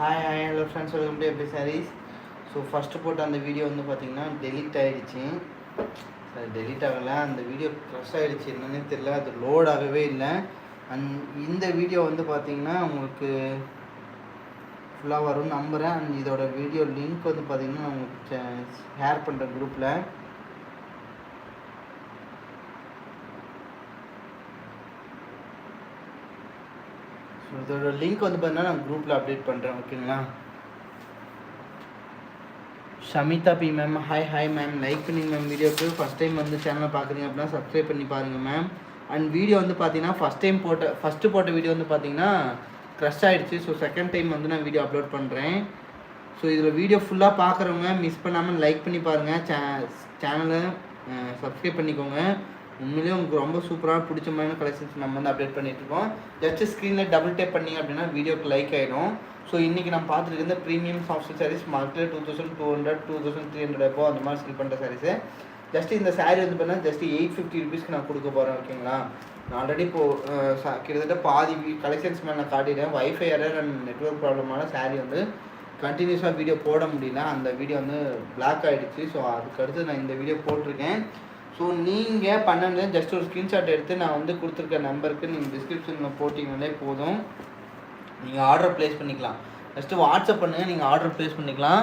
Hi hi hello friends welcome to எப்படி saris so first போட்ட அந்த வீடியோ வந்து பார்த்தீங்கன்னா டெலிட் ஆகிடுச்சு சரி டெலிட் ஆகலை. அந்த வீடியோ க்ரஷ் ஆகிடுச்சு என்னன்னே தெரியல. அது லோட் ஆகவே இல்லை. அண்ட் இந்த வீடியோ வந்து பார்த்தீங்கன்னா உங்களுக்கு ஃபுல்லாக வரும்னு நம்புகிறேன் அண்ட் இதோட வீடியோ லிங்க் வந்து பார்த்தீங்கன்னா நான் உங்களுக்கு ஷேர் பண்ணுற குரூப்பில் ஸோ இதோட லிங்க் வந்து பார்த்தீங்கன்னா நான் குரூப்பில் அப்டேட் பண்ணுறேன் ஓகேங்களா Shamitha P ma'am hi hi ma'am like பண்ணிங்க மேம் வீடியோக்கு ஃபஸ்ட் டைம் வந்து சேனலை பார்க்குறீங்க அப்படின்னா சப்ஸ்கிரைப் பண்ணி பாருங்கள் மேம் அண்ட் வீடியோ வந்து பார்த்தீங்கன்னா ஃபஸ்ட் டைம் போட்ட ஃபஸ்ட்டு போட்ட வீடியோ வந்து பார்த்தீங்கன்னா க்ரஷ் ஆகிடுச்சு ஸோ செகண்ட் டைம் வந்து நான் வீடியோ அப்லோட் பண்ணுறேன் ஸோ இதில் வீடியோ ஃபுல்லாக பார்க்குறவங்க மிஸ் பண்ணாமல் லைக் பண்ணி பாருங்கள் சே சேனலை சப்ஸ்கிரைப் பண்ணிக்கோங்க. உண்மையிலேயே உங்களுக்கு ரொம்ப சூப்பராக பிடிச்ச மாதிரியான கலெக்ஷன்ஸ் நம்ம வந்து அப்டேட் பண்ணிட்டு இருக்கோம். ஜஸ்ட் ஸ்க்ரீனில் டபுள் டேப் பண்ணீங்க அப்படின்னா வீடியோக்கு லைக் ஆகிடும் ஸோ இன்றைக்கி நம்ம பார்த்துட்டு இருந்த ப்ரீமியம் சாஃப்ட் சாரீஸ் மார்க்கெட்டில் two thousand two hundred two thousand three hundred எப்போ அந்த மாதிரி செல் பண்ணுற சாரீஸு ஜஸ்ட் இந்த சாரீ வந்து பார்த்தீங்கன்னா ஜஸ்ட் எயிட் ஃபிஃப்டி ருபீஸ்க்கு நான் கொடுக்க போகிறேன் ஓகேங்களா நான் ஆல்ரெடி இப்போது கிட்டத்தட்ட பாதி கலெக்ஷன்ஸ் மேலே நான் காட்டிட்டேன். ஒய்ஃபை எரர் அண்ட் நெட்ஒர்க் ப்ராப்ளமான சாரீ வந்து கண்டினியூஸாக வீடியோ போட முடியல. அந்த வீடியோ வந்து பிளாக் ஆகிடுச்சு ஸோ அதுக்கு அடுத்து நான் இந்த வீடியோ போட்டிருக்கேன். ஸோ நீங்கள் பண்ணது ஜஸ்ட் ஒரு ஸ்க்ரீன்ஷாட் எடுத்து நான் வந்து கொடுத்துருக்க நம்பருக்கு நீங்கள் டிஸ்கிரிப்ஷனில் போட்டிங்கனாலே போதும். நீங்கள் ஆர்டர் ப்ளேஸ் பண்ணிக்கலாம். ஜஸ்ட்டு வாட்ஸ்அப் பண்ணுங்கள் நீங்கள் ஆர்டர் ப்ளேஸ் பண்ணிக்கலாம்.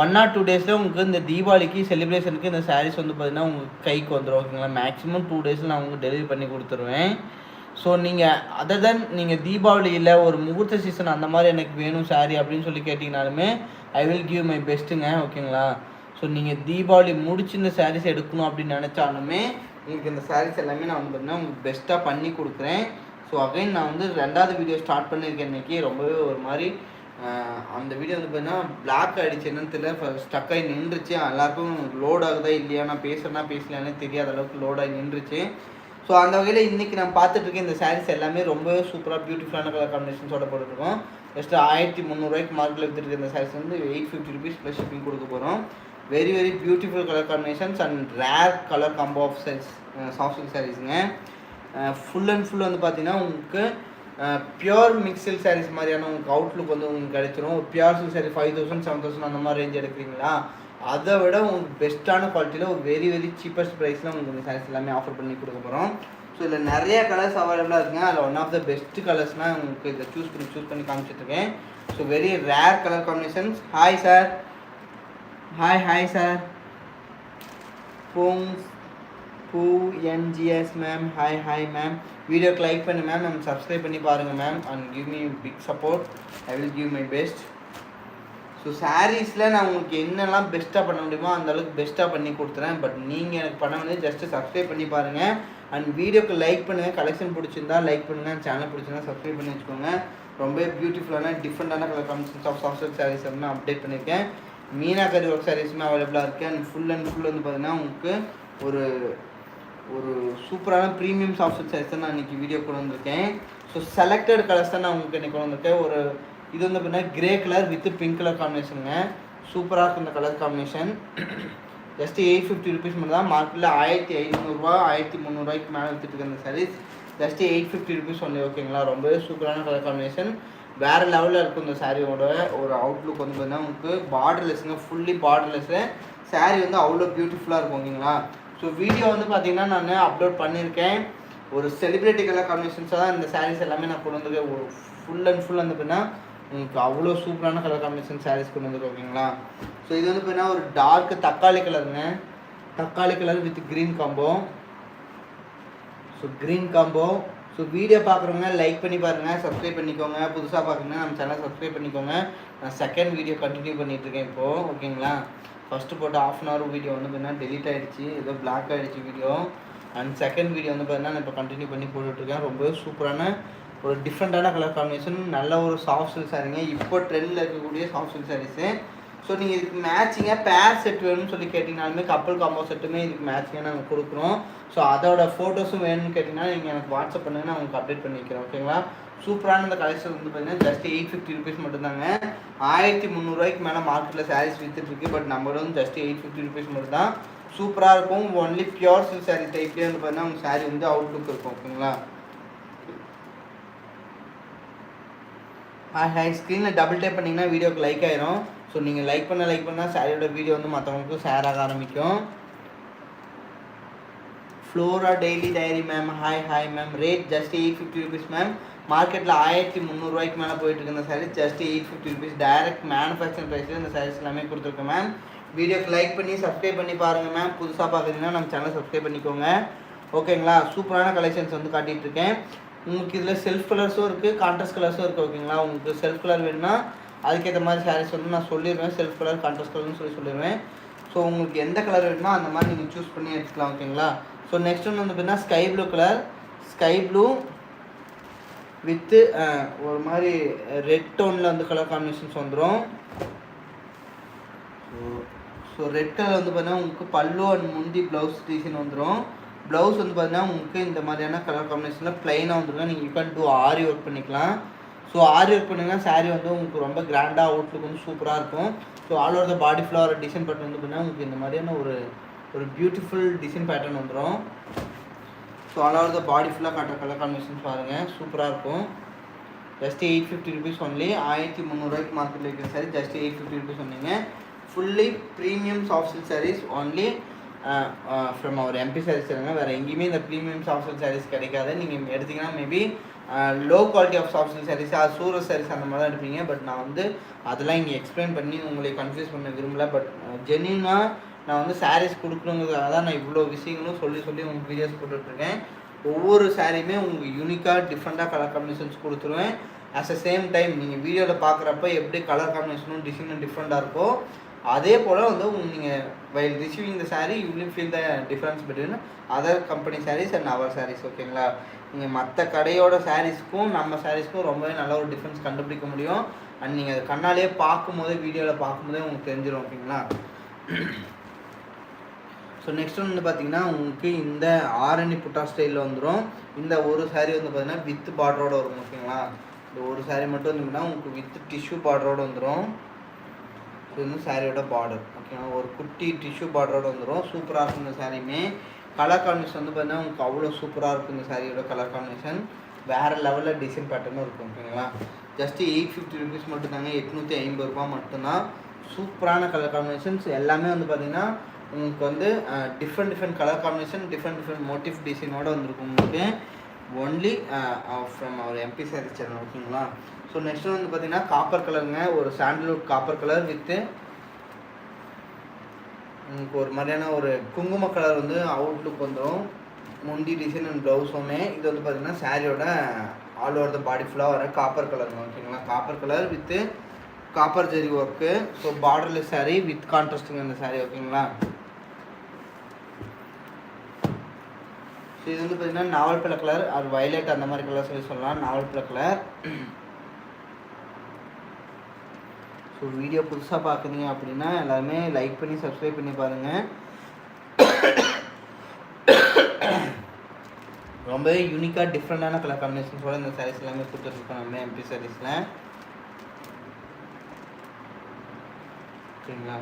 ஒன் ஆர் டூ டேஸில் உங்களுக்கு இந்த தீபாவளிக்கு செலிப்ரேஷனுக்கு இந்த சாரீஸ் வந்து பார்த்தீங்கன்னா உங்களுக்கு கைக்கு வந்துடும் ஓகேங்களா மேக்ஸிமம் டூ டேஸில் நான் உங்களுக்கு டெலிவரி பண்ணி கொடுத்துருவேன். ஸோ நீங்கள் அதர் தென் நீங்கள் தீபாவளியில் ஒரு முகூர்த்த சீசன் அந்த மாதிரி எனக்கு வேணும் சாரீ அப்படின்னு சொல்லி கேட்டிங்கனாலுமே ஐ வில் கிவ் மை பெஸ்ட்டுங்க ஓகேங்களா ஸோ நீங்கள் தீபாவளி முடிச்சு இந்த சாரீஸ் எடுக்கணும் அப்படின்னு நினச்சாலுமே உங்களுக்கு இந்த சாரீஸ் எல்லாமே நான் வந்து பார்த்தீங்கன்னா உங்களுக்கு பெஸ்ட்டாக பண்ணி கொடுக்குறேன். ஸோ அகைன் நான் வந்து ரெண்டாவது வீடியோ ஸ்டார்ட் பண்ணியிருக்கேன் இன்றைக்கி ரொம்பவே ஒரு மாதிரி அந்த வீடியோ வந்து பார்த்தீங்கன்னா பிளாக் ஆகிடுச்சு என்னன்னு தெரியல. ஸ்டக் ஆகி நின்றுச்சு. எல்லாருக்கும் லோட் ஆகுதா இல்லையா நான் பேசுகிறேன்னா பேசலையானே தெரியாத அளவுக்கு லோட் ஆகி நின்றுச்சு. ஸோ அந்த வகையில் இன்றைக்கி நான் பார்த்துட்ருக்கேன் இந்த சாரீஸ் எல்லாமே ரொம்பவே சூப்பராக பியூட்டிஃபுல்லான கலர் காம்பினேஷன்ஸோட போட்டுருக்கோம் ஜஸ்ட் ஆயிரத்தி முந்நூறுரூவாய்க்கு மார்க்கில் எடுத்துகிட்டு இந்த சாரீஸ் வந்து eight fifty rupees plus shipping கொடுக்க போகிறோம் very very beautiful colour combinations and rare colour combo of sarees soft silk சாரீஸுங்க full and full வந்து பார்த்தீங்கன்னா உங்களுக்கு பியோர் மிக்சில் சாரீஸ் மாதிரியான உங்களுக்கு அவுட்லுக் வந்து உங்களுக்கு கிடைச்சிரும். Pure silk saree five thousand seven thousand அந்த மாதிரி ரேஞ்ச் எடுக்கிறீங்களா? அதை விட உங்களுக்கு பெஸ்ட்டான குவாலிட்டியில் ஒரு வெரி வெரி சீப்பஸ்ட் ப்ரைஸில் உங்களுக்கு இந்த சாரீஸ் எல்லாமே ஆஃபர் பண்ணி கொடுக்க போகிறோம் ஸோ இதில் நிறைய கலர்ஸ் அவைலபிளாக இருக்குங்க. அதில் ஒன் ஆஃப் த பெஸ்ட் கலர்ஸ்னால் உங்களுக்கு இதை சூஸ் பண்ணி சூஸ் பண்ணி காமிச்சிட்ருக்கேன் so very rare colour combinations hi sir hi hi sir ஃபோங்ஸ் பூ NGS ma'am hi hi ma'am வீடியோக்கு லைக் பண்ணு மேம் மேம் சப்ஸ்கிரைப் பண்ணி பாருங்கள் ma'am and give me big support I will give my best so சாரீஸில் நான் உங்களுக்கு என்னெல்லாம் பெஸ்ட்டாக பண்ண முடியுமோ அந்தளவுக்கு பெஸ்ட்டாக பண்ணி கொடுத்துறேன். பட் நீங்கள் எனக்கு பண்ண வேண்டியது ஜஸ்ட்டு சப்ஸ்கிரைப் பண்ணி பாருங்கள் அண்ட் வீடியோக்கு லைக் பண்ணுங்கள் கலெக்ஷன் பிடிச்சிருந்தா லைக் பண்ணுங்கள் சேனல் பிடிச்சிருந்தா சப்ஸ்கிரைப் பண்ணி வச்சுக்கோங்க. ரொம்ப பியூட்டிஃபுல்லான டிஃப்ரெண்டான colour combinations of software sarees வந்து அப்டேட் பண்ணியிருக்கேன். மீனா கறி ஒர்க் சாரீஸுமே அவைலபிளாக இருக்குது அண்ட் ஃபுல் அண்ட் ஃபுல் வந்து பார்த்தீங்கன்னா உங்களுக்கு ஒரு ஒரு சூப்பரான ப்ரீமியம் சாஃப்ட்வேர் சாரீஸ் தான் நான் இன்றைக்கி வீடியோ கொண்டு வந்திருக்கேன். ஸோ செலக்டட் கலர்ஸ் தான் நான் உங்களுக்கு இன்றைக்கி கொண்டு வந்திருக்கேன். ஒரு இது வந்து பார்த்தீங்கன்னா grey colour with pink colour காம்பினேஷனுங்க சூப்பராக இருக்கும் இந்த colour combination just eight fifty rupees மட்டும் தான். மார்க்கெட்டில் ஆயிரத்தி ஐநூறுரூவா ஆயிரத்தி முந்நூறுவாய்க்கு மேலே விற்றுட்டு இருக்க இந்த sarees just eight fifty rupees ஒன்று ஓகேங்களா ரொம்பவே சூப்பரான கலர் காம்பினேஷன் வேறு லெவலில் இருக்கும் இந்த சாரியோட ஒரு அவுட்லுக் வந்து பார்த்தீங்கன்னா உங்களுக்கு பார்டர்லெஸ்ஸுங்க ஃபுல்லி பார்டர்லெஸ்ஸு சாரீ வந்து அவ்வளோ பியூட்டிஃபுல்லாக இருக்கும் ஓகேங்களா ஸோ வீடியோ வந்து பார்த்தீங்கன்னா நான் அப்லோட் பண்ணியிருக்கேன் ஒரு செலிப்ரிட்டி கலர் காம்பினேஷன்ஸாக தான் இந்த சாரீஸ் எல்லாமே நான் கொண்டு வந்திருக்கேன். ஒரு ஃபுல் அண்ட் ஃபுல் வந்து பார்த்தீங்கன்னா உங்களுக்கு அவ்வளோ சூப்பரான கலர் காம்பினேஷன் சாரீஸ் கொண்டு வந்திருக்கோம் ஓகேங்களா ஸோ இது வந்து பார்த்தீங்கன்னா ஒரு டார்க் தக்காளி கலருங்க தக்காளி colour with green combo so green combo so video பார்க்குறவங்க லைக் பண்ணி பாருங்கள் சப்ஸ்கிரைப் பண்ணிக்கோங்க. புதுசாக பார்க்குறீங்கன்னா நம்ம சேனல் சப்ஸ்கிரைப் பண்ணிக்கோங்க. நான் செகண்ட் வீடியோ கண்டினியூ பண்ணிகிட்ருக்கேன் இப்போது ஓகேங்களா? ஃபஸ்ட்டு போட்ட ஆஃப் அன் ஹவர் வீடியோ வந்து பார்த்தீங்கன்னா டெலிட் ஆகிடுச்சு ஏதோ பிளாக் ஆகிடுச்சு வீடியோ அண்ட் செகண்ட் வீடியோ வந்து பார்த்தீங்கன்னா நான் இப்போ கண்டினியூ பண்ணி போட்டுட்ருக்கேன். ரொம்பவே சூப்பரான ஒரு டிஃப்ரெண்ட்டான கலர் காம்பினேஷன் நல்ல ஒரு சாஃப்ட் சில்க் சாரீங்க இப்போ ட்ரெண்டில் இருக்கக்கூடிய சாஃப்ட் சில்க் சாரீஸு ஸோ நீங்கள் இதுக்கு மேட்சிங்காக பேர் செட் வேணும்னு சொல்லி கேட்டிங்கனாலுமே கப்பல் காம்போ செட்டுமே இதுக்கு மேட்சிங்காக நாங்கள் கொடுக்குறோம். ஸோ அதோட ஃபோட்டோஸும் வேணும்னு கேட்டிங்கன்னா நீங்கள் எனக்கு வாட்ஸ்அப் பண்ணுங்க நான் உங்களுக்கு அப்டேட் பண்ணிக்கிறேன் ஓகேங்களா சூப்பரான இந்த கலெக்ஷன் வந்து பார்த்தீங்கன்னா ஜஸ்ட் எயிட் ஃபிஃப்டி ருபீஸ் மட்டும்தாங்க. ஆயிரத்தி முந்நூறுவாய்க்கு மேலே மார்க்கெட்டில் சாரீஸ் விற்றுட்டுருக்கு பட் நம்ம வந்து ஜஸ்ட் எயிட் ஃபிஃப்டி ருபீஸ் மட்டும் தான் சூப்பராக இருக்கும் ஒன்லி பியோர் சில்க் சாரீ டைப்லேயே வந்து பார்த்தீங்கன்னா உங்கள் சாரீ வந்து அவுட்லுக் இருக்கும் ஓகேங்களா ஹை ஹாய் ஸ்க்ரீனில் டபுள் டேப் பண்ணிங்கன்னா வீடியோக்கு லைக் ஆயிரும். ஸோ நீங்கள் லைக் பண்ண லைக் பண்ணால் சாரியோட வீடியோ வந்து மற்றவங்களுக்கும் ஷேர் ஆக ஆரம்பிக்கும். Flora daily diary ma'am hi hi ma'am rate just eight fifty rupees ma'am மார்க்கெட்டில் ஆயிரத்தி முந்நூறுரூவாய்க்கு மேலே போயிட்டுருக்கு இந்த sarees just eight fifty rupees direct manufacturing ப்ரைஸில் இந்த சாரீஸ் எல்லாமே கொடுத்துருக்கேன் மேம் வீடியோக்கு லைக் பண்ணி சப்ஸ்கிரைப் பண்ணி பாருங்கள் மேம் புதுசாக பார்க்குறீங்கன்னா நம்ம சேனல் சப்ஸ்கிரைப் பண்ணிக்கோங்க. ஓகேங்களா சூப்பரான கலெக்ஷன்ஸ் வந்து காட்டிகிட்டு இருக்கேன் உங்களுக்கு இதில் செல்ஃப் கலர்ஸும் இருக்குது கான்ட்ராஸ்ட் கலர்ஸும் இருக்குது ஓகேங்களா உங்களுக்கு செல்ஃப் கலர் வேணும்னா அதுக்கேற்ற மாதிரி சாரீஸ் வந்து நான் சொல்லிடுவேன் செல்ஃப் கலர் கான்ட்ராஸ்ட் கலர்னு சொல்லி சொல்லிடுவேன் ஸோ உங்களுக்கு எந்த கலர் வேணுமோ அந்த மாதிரி நீங்கள் சூஸ் பண்ணி எடுத்துக்கலாம் ஓகேங்களா ஸோ நெக்ஸ்ட் ஒன்று வந்து பார்த்தீங்கன்னா sky blue colour sky blue with ஒரு மாதிரி ரெட் டோனில் வந்து கலர் காம்பினேஷன்ஸ் வந்துடும் ஸோ ஸோ ரெட் கலர் வந்து பார்த்தீங்கன்னா உங்களுக்கு பல்லு அண்ட் முந்தி ப்ளவுஸ் டிசைன் வந்துடும் ப்ளவுஸ் வந்து பார்த்தீங்கன்னா உங்களுக்கு இந்த மாதிரியான கலர் காம்பினேஷனில் ப்ளைனாக வந்துடும் நீங்கள் you can do aari work பண்ணிக்கலாம். ஸோ ஆரி ஒர்க் பண்ணிங்கன்னா சாரீ வந்து உங்களுக்கு ரொம்ப கிராண்டாக அவுட்லுக் வந்து சூப்பராக இருக்கும். So all over the body flower design pattern வந்து பார்த்தீங்கன்னா உங்களுக்கு இந்த மாதிரியான ஒரு ஒரு பியூட்டிஃபுல் டிசைன் பேட்டர்ன் வந்துடும் so all over the body ஃபுல்லாக காட்டுற கலர் காம்பினேஷன் பாருங்கள் சூப்பராக இருக்கும். Just eight fifty rupees only ஆயிரத்தி முந்நூறுரூவாய்க்கு மார்க்கெட்டில் இருக்கிற saree just eight fifty rupees சொன்னீங்க. Fully premium soft silk sarees only from our MP sarees இருங்க வேறு எங்கேயுமே இந்த ப்ரீமியம் சாஃப்ட் சில்க் சாரீஸ் கிடைக்காது. நீங்கள் எடுத்தீங்கன்னா maybe low quality of software sarees அது சூரத் சாரீஸ் அந்த மாதிரி தான் எடுப்பீங்க. பட் நான் வந்து அதெல்லாம் இங்கே எக்ஸ்பிளைன் பண்ணி உங்களை கன்ஃபியூஸ் பண்ண விரும்பல. பட் ஜென்யூனாக uh, நான் வந்து சாரீஸ் கொடுக்கணுங்கிறதுக்காக தான் நான் இவ்வளோ விஷயங்களும் சொல்லி சொல்லி உங்களுக்கு வீடியோஸ் போட்டுட்ருக்கேன். ஒவ்வொரு சாரியுமே உங்களுக்கு யூனிக்காக டிஃப்ரெண்ட்டாக கலர் காம்பினேஷன்ஸ் கொடுத்துருவேன். அட் அ சேம் டைம் நீங்கள் வீடியோவில் பார்க்குறப்ப எப்படி கலர் காம்பினேஷனும் டிசைனும் டிஃப்ரெண்ட்டாக இருக்கோ அதே போல் வந்து நீங்கள் while receiving the saree you will feel the difference between other company sarees and our sarees ஓகேங்களா நீங்கள் மற்ற கடையோட சாரீஸ்க்கும் நம்ம சாரீஸ்க்கும் ரொம்பவே நல்ல ஒரு டிஃப்ரென்ஸ் கண்டுபிடிக்க முடியும். அண்ட் நீங்கள் அதை கண்ணாலே பார்க்கும்போதே வீடியோவில் பார்க்கும்போதே உங்களுக்கு தெரிஞ்சிடும் ஓகேங்களா ஸோ நெக்ஸ்ட் ஒன் வந்து பார்த்தீங்கன்னா உங்களுக்கு இந்த ஆரணி புட்டா ஸ்டைலில் வந்துடும் இந்த ஒரு சாரீ வந்து பார்த்தீங்கன்னா வித் பார்டரோட வரும் ஓகேங்களா இந்த ஒரு சாரீ மட்டும் வந்து உங்களுக்கு வித் டிஷ்யூ பார்டரோட வந்துடும் இது வந்து சாரியோட பார்டர் ஓகேங்களா ஒரு குட்டி டிஷ்யூ பார்டரோட வந்துடும் சூப்பராக இருக்கும் இந்த சாரியுமே கலர் காம்பினேஷன் வந்து பார்த்தீங்கன்னா உங்களுக்கு அவ்வளோ சூப்பராக இருக்கும் இந்த சாரியோட கலர் காம்பினேஷன் வேறு லெவலில் டிசைன் பேட்டர்னும் இருக்கும் ஓகேங்களா ஜஸ்ட்டு எயிட் ஃபிஃப்டி ருபீஸ் மட்டும்தாங்க எட்நூற்றி ஐம்பது ரூபா மட்டும்தான். சூப்பரான கலர் காம்பினேஷன்ஸ் எல்லாமே வந்து பார்த்தீங்கன்னா உங்களுக்கு வந்து different different colour combination different different motif டிசைனோட வந்திருக்கும் உங்களுக்கு. Only from our MP saree channel ஓகேங்களா ஸோ நெக்ஸ்ட் வந்து பார்த்தீங்கன்னா காப்பர் கலருங்க ஒரு சாண்டல்வுட் காப்பர் கலர் வித்து உங்களுக்கு ஒரு மாதிரியான ஒரு குங்கும கலர் வந்து அவுட்லுக் வந்துடும் முந்தி டிசைன் அண்ட் ப்ளவுஸ் ஒன்று இது வந்து பார்த்தீங்கன்னா சாரியோட ஆல் ஓவர் த பாடி ஃபுல்லாக வர காப்பர் கலருங்க ஓகேங்களா copper colour with copper zari work so borderless saree with contrasting அந்த சாரீ ஓகேங்களா ஸோ இது வந்து பார்த்தீங்கன்னா நாவல் பிள்ளை கலர் அது வயலட் அந்த மாதிரி கலர் சொல்லி சொல்லலாம். நாவல் பிள்ளை கலர் ஸோ வீடியோ புதுசாக பார்க்குறீங்க அப்படின்னா எல்லாருமே லைக் பண்ணி சப்ஸ்கிரைப் பண்ணி பாருங்கள் ரொம்பவே யூனிக்காக டிஃப்ரெண்டான கலர் காம்பினேஷன்ஸோட இந்த சாரீஸ் எல்லாமே கொடுத்துருக்கோம் நம்ம எம்பி சாரீஸில் சரிங்களா?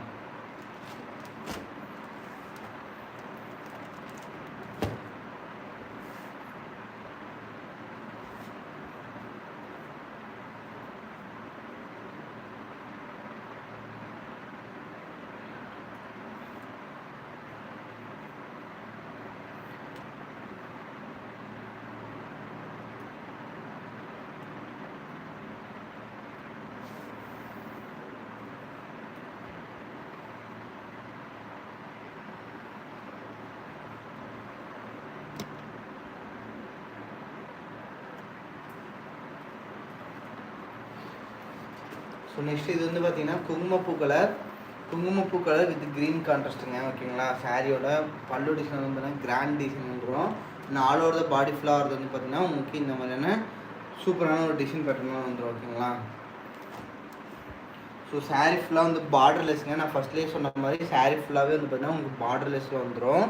ஸோ நெக்ஸ்ட் இது வந்து பார்த்தீங்கன்னா குங்குமப்பூ கலர் குங்குமப்பூ கலர் வித் க்ரீன் கான்ட்ராஸ்ட்டுங்க ஓகேங்களா? சாரியோட பல்லு டிசைன் வந்து பார்த்தீங்கன்னா கிராண்ட் டிசைன் வந்துடும் நான் ஆல் ஓவர் த பாடி ஃபுல்லாக வரது வந்து பார்த்தீங்கன்னா உங்களுக்கு இந்த மாதிரியான சூப்பரான ஒரு டிசைன் பேட்டர்னாக வந்துடும் ஓகேங்களா? ஸோ சாரீ ஃபுல்லாக வந்து பார்டர்லெஸ்ங்க நான் ஃபஸ்ட்லேயே சொன்ன மாதிரி சாரீ ஃபுல்லாகவே வந்து பார்த்தீங்கன்னா உங்களுக்கு பார்டர்லெஸில் வந்துடும்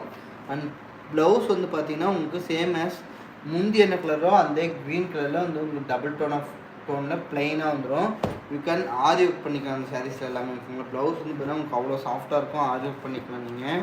அண்ட் ப்ளவுஸ் வந்து பார்த்தீங்கன்னா உங்களுக்கு சேம் ஆஸ் முந்தி என்ன கலரோ அந்த க்ரீன் கலரில் வந்து உங்களுக்கு டபுள் டோன் ஆஃப் டோனில் ப்ளைனாக வந்துடும் யூ கேன் ஆரி ஒர்க் பண்ணிக்கலாம் அந்த சாரீஸில் எல்லாமே. இருக்குங்களா ப்ளவுஸ் வந்து பார்த்தீங்கன்னா உங்களுக்கு அவ்வளோ சாஃப்டாக இருக்கும். ஆரி ஒர்க் பண்ணிக்கலாம் நீங்கள்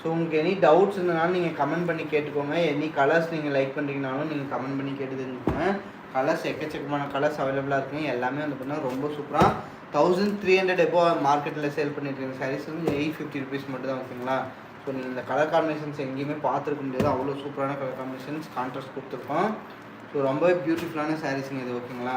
ஸோ உங்களுக்கு எனி டவுட்ஸ் இருந்தனாலும் நீங்கள் கமெண்ட் பண்ணி கேட்டுக்கோங்க. எனி கலர்ஸ் நீங்கள் லைக் பண்ணுறீங்கனாலும் நீங்கள் கமெண்ட் பண்ணி கேட்டு தெரிஞ்சுக்கோங்க. கலர்ஸ் எக்கச்சக்கமான கலர்ஸ் அவைலபிளாக இருக்குங்க. எல்லாமே வந்து பார்த்தீங்கன்னா ரொம்ப சூப்பராக தௌசண்ட் த்ரீ ஹண்ட்ரட் எப்போ மார்க்கெட்டில் சேல் பண்ணிட்டு சாரீஸ் வந்து எயிட் ஃபிஃப்டி ருபீஸ் மட்டும் தான் ஓகேங்களா ஸோ நீங்கள் இந்த கலர் காம்பினேஷன்ஸ் எங்கேயுமே பார்த்துருக்க முடியாது. அவ்வளோ சூப்பரான கலர் காம்பினேஷன்ஸ் கான்ட்ராஸ்ட் கொடுத்துருக்கோம். ஸோ ரொம்பவே பியூட்டிஃபுல்லான சாரீஸுங்க இது ஓகேங்களா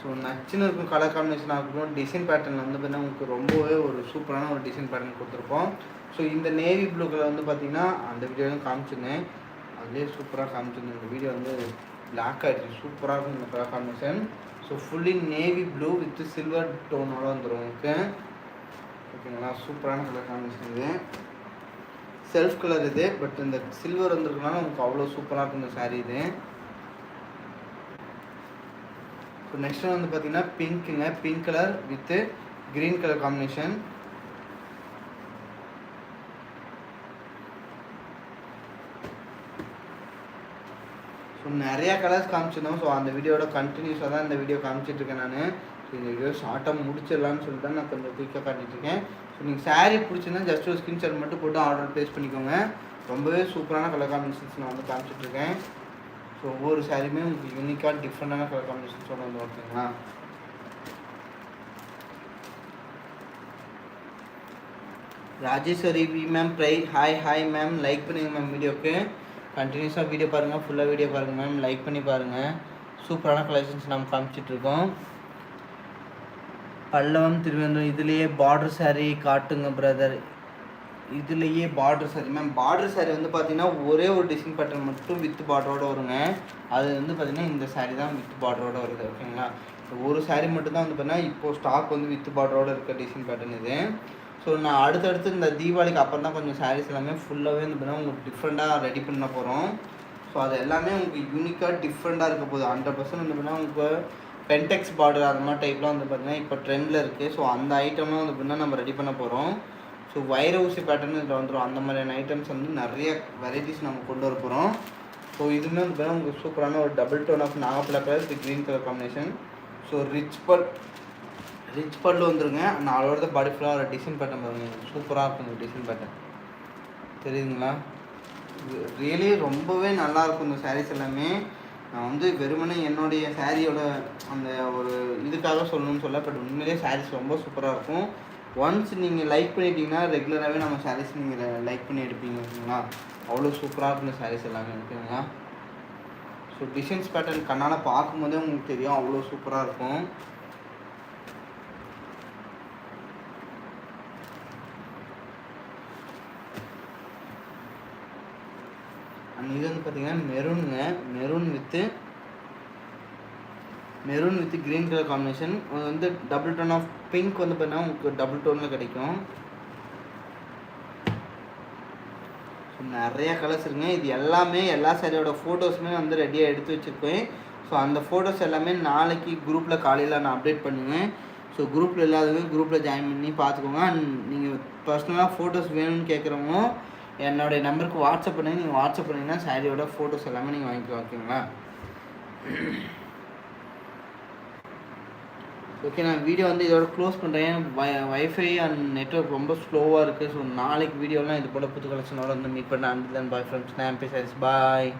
ஸோ நச்சுன்னு இருக்கும் கலர் காம்பினேஷனாக இருக்கட்டும் டிசைன் பேட்டர்னில் வந்து பார்த்தீங்கன்னா உங்களுக்கு ரொம்பவே ஒரு சூப்பரான ஒரு டிசைன் பேட்டர்ன் கொடுத்துருப்போம் ஸோ இந்த நேவி ப்ளூ கலர் வந்து பார்த்தீங்கன்னா அந்த வீடியோவும் காமிச்சிருந்தேன். அதுலேயே சூப்பராக காமிச்சிருந்தேன். இந்த வீடியோ வந்து பிளாக் ஆகிடுச்சு சூப்பராக இருக்கும் இந்த colour combination so fully navy blue with silver டோனோட வந்துடும் உங்களுக்கு. ஓகேங்களா சூப்பரான கலர் காம்பினேஷன் இது. செல்ஃப் கலர் இது பட் இந்த சில்வர் வந்திருக்கனால உங்களுக்கு அவ்வளோ சூப்பராக இருக்கும் இந்த சாரீ இது. இப்போ நெக்ஸ்ட் வந்து பார்த்தீங்கன்னா பிங்க்குங்க pink colour with green colour combination so நிறையா கலர்ஸ் காமிச்சிருந்தோம். ஸோ அந்த வீடியோட கண்டினியூஸாக தான் இந்த வீடியோ காமிச்சிட்ருக்கேன் நான். இந்த வீடியோ ஷார்ட்டாக முடிச்சிடலான்னு சொல்லிட்டு தான் நான் கொஞ்சம் குயிக்காக காட்டிட்டுருக்கேன் ஸோ நீங்கள் சாரீ பிடிச்சிருந்தா ஜஸ்ட் ஒரு ஸ்க்ரீன்ஷாட் மட்டும் போட்டு ஆர்டர் ப்ளேஸ் பண்ணிக்கோங்க. ரொம்பவே சூப்பரான கலர் காம்பினேஷன்ஸ் நான் வந்து காமிச்சிட்ருக்கேன் ஸோ ஒவ்வொரு சாரியுமே உங்களுக்கு யூனிக்காக டிஃப்ரெண்டான கலர் காம்பினேஷன்ஸோட வந்து ஓகேங்களா? ராஜேஸ்வரி வி மேம் ப்ரை ஹாய் ஹாய் மேம் லைக் பண்ணுங்கள் மேம் வீடியோக்கு. கண்டினியூஸாக வீடியோ பாருங்கள் ஃபுல்லாக வீடியோ பாருங்கள் மேம் லைக் பண்ணி பாருங்கள் சூப்பரான கலெக்ஷன்ஸ் நம்ம காமிச்சிட்ருக்கோம் பல்லவம் திருவனந்தபுரம் இதுலேயே பார்டர் சாரீ காட்டுங்க பிரதர் இதுலேயே border sari ma'am border sari வந்து பார்த்தீங்கன்னா ஒரே ஒரு டிசைன் பேட்டர்ன் மட்டும் வித் பார்டரோட வருங்க. அது வந்து பார்த்தீங்கன்னா இந்த சாரீ தான் வித் பார்டரோட வருது ஓகேங்களா ஒரு சாரீ மட்டும்தான் வந்து பார்த்தீங்கன்னா இப்போ ஸ்டாக் வந்து வித் பார்டரோட இருக்க டிசைன் பேட்டர்ன் இது. ஸோ நான் அடுத்தடுத்து இந்த தீபாவளிக்கு அப்புறம் தான் கொஞ்சம் சாரீஸ் எல்லாமே ஃபுல்லாகவே வந்து பார்த்தீங்கன்னா உங்களுக்கு டிஃப்ரெண்ட்டாக ரெடி பண்ண போகிறோம் ஸோ அது எல்லாமே உங்களுக்கு யூனிக்காக டிஃப்ரெண்ட்டாக இருக்க போகுது. ஹண்ட்ரட் பர்சன்ட் வந்து பார்த்தீங்கன்னா உங்களுக்கு பென்டெக்ஸ் பார்டர் அந்த மாதிரி டைப்லாம் வந்து பார்த்தீங்கன்னா இப்போ ட்ரெண்டில் இருக்குது ஸோ அந்த ஐட்டம்லாம் வந்து அப்படின்னா நம்ம ரெடி பண்ண போகிறோம் ஸோ வைர ஊசி பேட்டர்ன் இதில் வந்துடும் அந்த மாதிரியான ஐட்டம்ஸ் வந்து நிறைய வெரைட்டிஸ் நம்ம கொண்டு வர போகிறோம் ஸோ இதுவுமே வந்து பார்த்தீங்கன்னா உங்களுக்கு சூப்பரான ஒரு double tone of நாகப்பழ colour with green colour combination so rich full rich full வந்துருங்க. நாலோட பாடி ஃபுல்லாக ஒரு டிசைன் பேட்டர்ன் பாருங்க. சூப்பராக இருக்கும் இந்த டிசைன் பேட்டர்ன் தெரியுதுங்களா? ரியலி ரொம்பவே நல்லாயிருக்கும் இந்த சாரீஸ் எல்லாமே. நான் வந்து வெறுமனே என்னுடைய சாரியோட அந்த ஒரு இதுக்காக சொல்லணும்னு சொல்ல பட் உண்மையிலேயே சாரீஸ் ரொம்ப சூப்பராக இருக்கும். ஒன்ஸ் நீங்கள் லைக் பண்ணிட்டீங்கன்னா ரெகுலராகவே நம்ம சாரீஸ் நீங்கள் லைக் பண்ணி எடுப்பீங்க ஓகேங்களா? அவ்வளோ சூப்பராக இருக்கும் சாரீஸ் எல்லாமே இருக்குங்களா ஸோ டிசைன்ஸ் பேட்டர்ன் கண்ணால் பார்க்கும்போதே உங்களுக்கு தெரியும் அவ்வளோ சூப்பராக இருக்கும். இது வந்து பார்த்தீங்கன்னா மெரூனுங்க maroon with maroon with green colour combination அது வந்து டபுள் டோன் ஆஃப் பிங்க் வந்து பார்த்தீங்கன்னா உங்களுக்கு டபுள் டோனில் கிடைக்கும். நிறைய கலர்ஸ் இருக்குங்க. இது எல்லாமே எல்லா சாரியோட ஃபோட்டோஸுமே வந்து ரெடியாக எடுத்து வச்சுருக்கேன். ஸோ அந்த ஃபோட்டோஸ் எல்லாமே நாளைக்கு குரூப்பில் காலையில் நான் அப்டேட் பண்ணுவேன். ஸோ குரூப்பில் இல்லாதவங்க குரூப்பில் ஜாயின் பண்ணி பார்த்துக்கோங்க. அண்ட் நீங்கள் பர்சனலாக ஃபோட்டோஸ் வேணும்னு கேட்குறவங்க என்னுடைய நம்பருக்கு வாட்ஸ்அப் பண்ணி நீங்கள் வாட்ஸ்அப் பண்ணிங்கன்னா சாரியோட ஃபோட்டோஸ் எல்லாமே நீங்கள் வாங்கிக்கலாம் ஓகேங்களா? ஓகே நான் வீடியோ வந்து இதோட க்ளோஸ் பண்ணுறேன் வை வைஃபை அண்ட் நெட்ஒர்க் ரொம்ப ஸ்லோவாக இருக்குது ஸோ நாளைக்கு வீடியோலாம் இது போல் புது கலெக்ஷனோட வந்து மீட் பண்ண அண்ட் தென் பாய் ஃப்ரெண்ட்ஸ் நான் சாரீஸ் பாய்